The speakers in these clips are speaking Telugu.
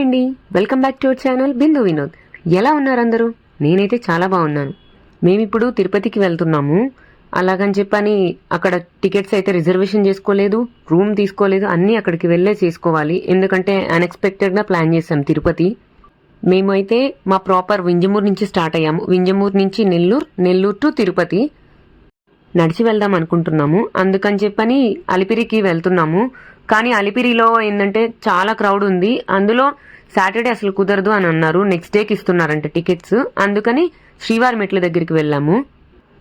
అండి. Welcome back to our channel Bindu Vinod. ఎలా ఉన్నారు అందరూ? నేనైతే చాలా బాగున్నాను. మేమిప్పుడు తిరుపతికి వెళ్తున్నాము. అలాగని చెప్పని అక్కడ టికెట్స్ అయితే రిజర్వేషన్ చేసుకోలేదు రూమ్ తీసుకోలేదు అన్నీ అక్కడికి వెళ్ళే చేసుకోవాలి. ఎందుకంటే అన్ఎక్స్పెక్టెడ్గా ప్లాన్ చేసాం తిరుపతి. మేమైతే మా ప్రాపర్ వింజమూరు నుంచి స్టార్ట్ అయ్యాము. వింజమూరు నుంచి నెల్లూరు నెల్లూరు టు తిరుపతి. నడిచి వెళ్దాం అనుకుంటున్నాము. అందుకని చెప్పని అలిపిరికి వెళ్తున్నాము. కానీ అలిపిరిలో ఏంటంటే చాలా క్రౌడ్ ఉంది. అందులో సాటర్డే అసలు కుదరదు అని అన్నారు. నెక్స్ట్ డేకి ఇస్తున్నారంట టికెట్స్ అందుకని శ్రీవారి మెట్ల దగ్గరికి వెళ్ళాము.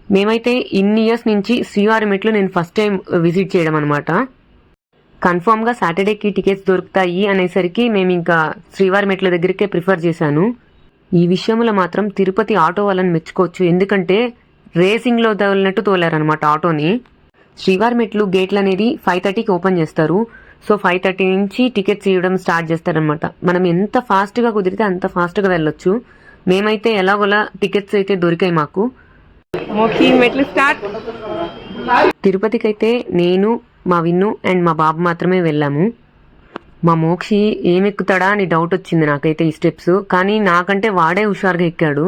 మేమైతే ఇన్ని ఇయర్స్ నుంచి శ్రీవారి మెట్లు నేను ఫస్ట్ టైం విజిట్ చేయడం అనమాట కన్ఫామ్గా సాటర్డేకి టికెట్స్ దొరుకుతాయి అనేసరికి మేము ఇంకా శ్రీవారి మెట్ల దగ్గరికే ప్రిఫర్ చేశాను. ఈ విషయంలో మాత్రం తిరుపతి ఆటో వాళ్ళని మెచ్చుకోవచ్చు. ఎందుకంటే రేసింగ్లో తగిలినట్టు తోలారనమాట ఆటోని. శ్రీవారి మెట్లు గేట్లు అనేది ఫైవ్ థర్టీకి ఓపెన్ చేస్తారు. సో ఫైవ్ థర్టీ నుంచి టికెట్స్ ఇవ్వడం స్టార్ట్ చేస్తారనమాట మనం ఎంత ఫాస్ట్గా కుదిరితే అంత ఫాస్ట్గా వెళ్ళొచ్చు. మేమైతే ఎలాగోలా టికెట్స్ అయితే దొరికాయి మాకు. మోక్షి మెట్లు స్టార్ట్. తిరుపతికి అయితే నేను మా విన్ను అండ్ మా బాబు మాత్రమే వెళ్ళాము. మా మోక్షి ఏం ఎక్కుతాడా అని డౌట్ వచ్చింది నాకైతే ఈ స్టెప్స్ కానీ నాకంటే వాడే హుషారుగా ఎక్కాడు.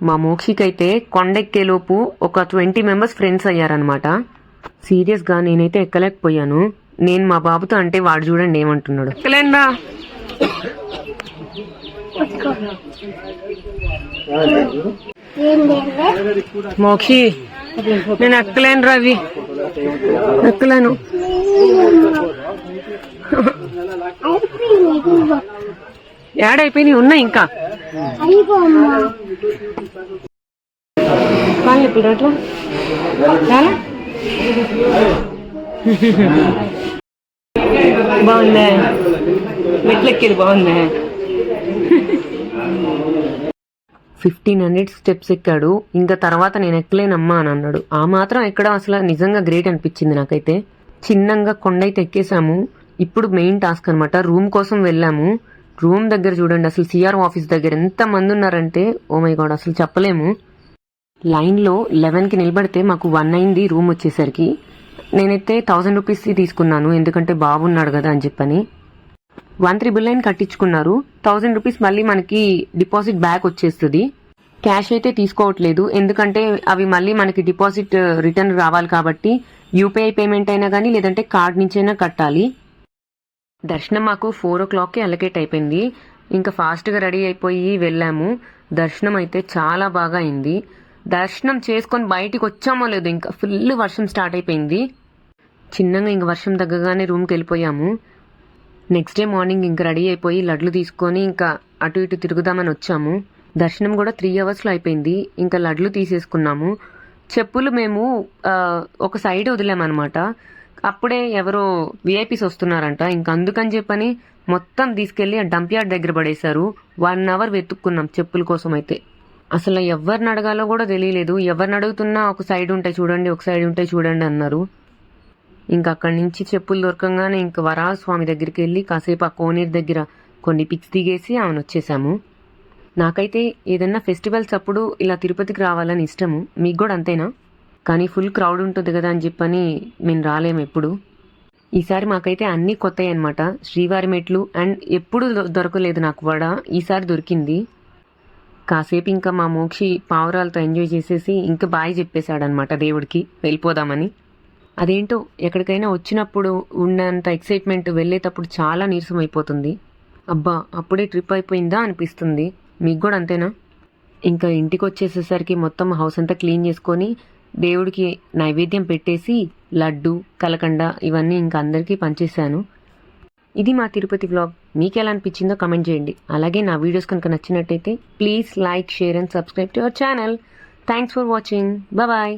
మా మోక్షికి అయితే కొండ ఎక్కేలోపు ఒక ట్వంటీ మెంబర్స్ ఫ్రెండ్స్ అయ్యారనమాట సీరియస్గా నేనైతే ఎక్కలేకపోయాను. నేను మా బాబుతో అంటే వాడు చూడండి ఏమంటున్నాడు. ఎక్కలేండా మోక్షి నేను ఎక్కలేను రవి ఎక్కలేను ఏడైపోయినాయి ఉన్నాయి ఇంకా. కాళ్ళు ఇప్పుడు అట్లా. చాలా బాగుందే? మెట్లెక్కేది బాగుందే? ఫిఫ్టీన్ హండ్రెడ్ స్టెప్స్ ఎక్కాడు. ఇంకా తర్వాత నేను ఎక్కలేనమ్మా అని అన్నాడు. ఆ మాత్రం ఎక్కడం అసలు నిజంగా గ్రేట్ అనిపించింది నాకైతే. చిన్నంగా కొండ అయితే ఎక్కేసాము ఇప్పుడు మెయిన్ టాస్క్ అనమాట రూమ్ కోసం వెళ్ళాము. రూమ్ దగ్గర చూడండి అసలు సిఆర్ ఆఫీస్ దగ్గర ఎంత మంది ఉన్నారంటే ఓ మై గాడ్ అసలు చెప్పలేము. లైన్లో లెవెన్కి నిలబడితే మాకు వన్ అయింది రూమ్ వచ్చేసరికి. నేనైతే థౌజండ్ రూపీస్ తీసుకున్నాను ఎందుకంటే బాబున్నాడు కదా అని చెప్పని. వన్ త్రిబుల్ నైన్ కట్టించుకున్నారు. థౌజండ్ రూపీస్ మళ్ళీ మనకి డిపాజిట్ బ్యాక్ వచ్చేస్తుంది. క్యాష్ అయితే తీసుకోవట్లేదు ఎందుకంటే అవి మళ్ళీ మనకి డిపాజిట్ రిటర్న్ uh, రావాలి కాబట్టి యూపీఐ పేమెంట్ అయినా కానీ లేదంటే కార్డ్ నుంచైనా కట్టాలి. దర్శనం మాకు ఫోర్ ఓ క్లాక్కి అలకేట్ అయిపోయింది. ఇంకా ఫాస్ట్గా రెడీ అయిపోయి వెళ్ళాము. దర్శనం అయితే చాలా బాగా అయింది. దర్శనం చేసుకొని బయటికి వచ్చామో లేదు ఇంకా ఫుల్ వర్షం స్టార్ట్ అయిపోయింది. చిన్నగా ఇంక వర్షం తగ్గగానే రూమ్కి వెళ్ళిపోయాము. నెక్స్ట్ డే మార్నింగ్ ఇంకా రెడీ అయిపోయి లడ్లు తీసుకొని ఇంకా అటు ఇటు తిరుగుదామని వచ్చాము. దర్శనం కూడా త్రీ అవర్స్లో అయిపోయింది. ఇంకా లడ్లు తీసేసుకున్నాము. చెప్పులు మేము ఒక సైడ్ వదిలామన్నమాట. అప్పుడే ఎవరో విఐపీస్ వస్తున్నారంట. ఇంకా అందుకని చెప్పని మొత్తం తీసుకెళ్ళి ఆ డంప్ యార్డ్ దగ్గర పడేశారు. వన్ అవర్ వెతుక్కున్నాం చెప్పుల కోసం అయితే. అసలు ఎవరిని అడగాలో కూడా తెలియలేదు. ఎవరిని అడుగుతున్నా ఒక సైడ్ ఉంటాయి చూడండి ఒక సైడ్ ఉంటాయి చూడండి అన్నారు. ఇంకా అక్కడి నుంచి చెప్పులు దొరకంగానే ఇంక వరాహ స్వామి దగ్గరికి వెళ్ళి కాసేపు ఆ కోనేరు దగ్గర కొన్ని పిక్స్ దిగేసి ఆమెను వచ్చేసాము నాకైతే ఏదన్నా ఫెస్టివల్స్ అప్పుడు ఇలా తిరుపతికి రావాలని ఇష్టము. మీకు కూడా అంతేనా? కానీ ఫుల్ క్రౌడ్ ఉంటుంది కదా అని చెప్పని మేము రాలేము ఎప్పుడు. ఈసారి మాకైతే అన్నీ కొత్తవి అనమాట శ్రీవారి మెట్లు అండ్ ఎప్పుడు దొ- దొరకలేదు నాకు వడ. ఈసారి దొరికింది. కాసేపు ఇంకా మా మోక్షి పావురాలతో ఎంజాయ్ చేసేసి ఇంకా బాయ్ చెప్పేశాడనమాట దేవుడికి. వెళ్ళిపోదామని. అదేంటో ఎక్కడికైనా వచ్చినప్పుడు ఉన్నంత ఎక్సైట్మెంట్ వెళ్ళేటప్పుడు చాలా నీరసం అయిపోతుంది. అబ్బా అప్పుడే ట్రిప్ అయిపోయిందా అనిపిస్తుంది. మీకు కూడా అంతేనా? ఇంకా ఇంటికి వచ్చేసేసరికి మొత్తం హౌస్ అంతా క్లీన్ చేసుకొని దేవుడికి నైవేద్యం పెట్టేసి లడ్డు కలకండ ఇవన్నీ ఇంకా అందరికీ పంచేశాను. ఇది మా తిరుపతి వ్లాగ్ మీకు ఎలా అనిపించిందో కమెంట్ చేయండి. అలాగే నా వీడియోస్ కనుక నచ్చినట్టయితే please like share and subscribe to our channel thanks for watching bye